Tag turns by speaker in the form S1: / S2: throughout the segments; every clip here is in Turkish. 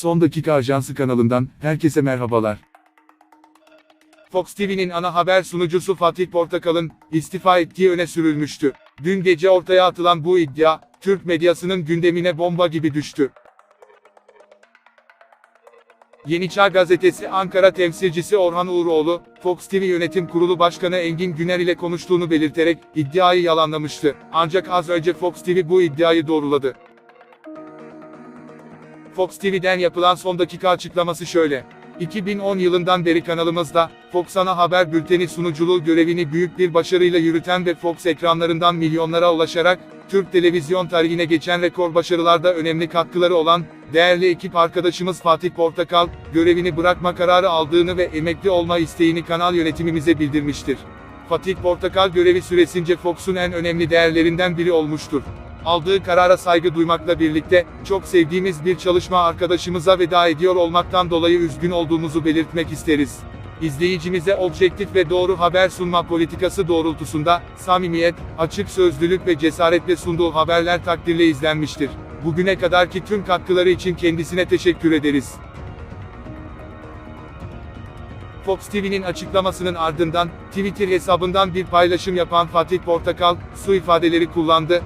S1: Son Dakika Ajansı kanalından herkese merhabalar. Fox TV'nin ana haber sunucusu Fatih Portakal'ın istifa ettiği öne sürülmüştü. Dün gece ortaya atılan bu iddia, Türk medyasının gündemine bomba gibi düştü. Yeni Çağ Gazetesi Ankara temsilcisi Orhan Uğuroğlu, Fox TV Yönetim Kurulu Başkanı Engin Güner ile konuştuğunu belirterek iddiayı yalanlamıştı. Ancak az önce Fox TV bu iddiayı doğruladı. Fox TV'den yapılan son dakika açıklaması şöyle. 2010 yılından beri kanalımızda, Fox Ana Haber Bülteni sunuculuğu görevini büyük bir başarıyla yürüten ve Fox ekranlarından milyonlara ulaşarak, Türk televizyon tarihine geçen rekor başarılarda önemli katkıları olan, değerli ekip arkadaşımız Fatih Portakal, görevini bırakma kararı aldığını ve emekli olma isteğini kanal yönetimimize bildirmiştir. Fatih Portakal görevi süresince Fox'un en önemli değerlerinden biri olmuştur. Aldığı karara saygı duymakla birlikte, çok sevdiğimiz bir çalışma arkadaşımıza veda ediyor olmaktan dolayı üzgün olduğumuzu belirtmek isteriz. İzleyicimize objektif ve doğru haber sunma politikası doğrultusunda, samimiyet, açık sözlülük ve cesaretle sunduğu haberler takdirle izlenmiştir. Bugüne kadarki tüm katkıları için kendisine teşekkür ederiz. Fox TV'nin açıklamasının ardından, Twitter hesabından bir paylaşım yapan Fatih Portakal, su ifadeleri kullandı.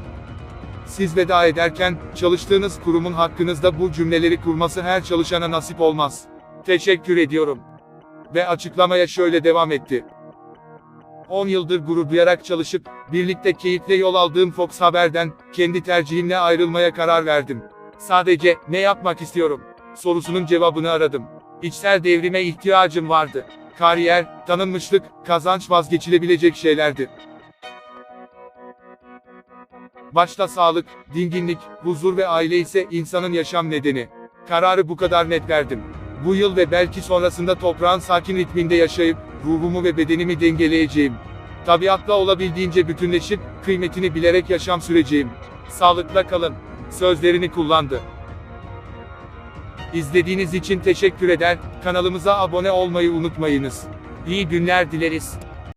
S1: Siz veda ederken, çalıştığınız kurumun hakkınızda bu cümleleri kurması her çalışana nasip olmaz. Teşekkür ediyorum. Ve açıklamaya şöyle devam etti. 10 yıldır gurur duyarak çalışıp, birlikte keyifle yol aldığım Fox Haber'den, kendi tercihimle ayrılmaya karar verdim. Sadece, ne yapmak istiyorum? Sorusunun cevabını aradım. İçsel devrime ihtiyacım vardı. Kariyer, tanınmışlık, kazanç vazgeçilebilecek şeylerdi. Başta sağlık, dinginlik, huzur ve aile ise insanın yaşam nedeni. Kararı bu kadar net verdim. Bu yıl ve belki sonrasında toprağın sakin ritminde yaşayıp, ruhumu ve bedenimi dengeleyeceğim. Tabiatla olabildiğince bütünleşip, kıymetini bilerek yaşam süreceğim. Sağlıkla kalın. Sözlerini kullandı. İzlediğiniz için teşekkür eder, kanalımıza abone olmayı unutmayınız. İyi günler dileriz.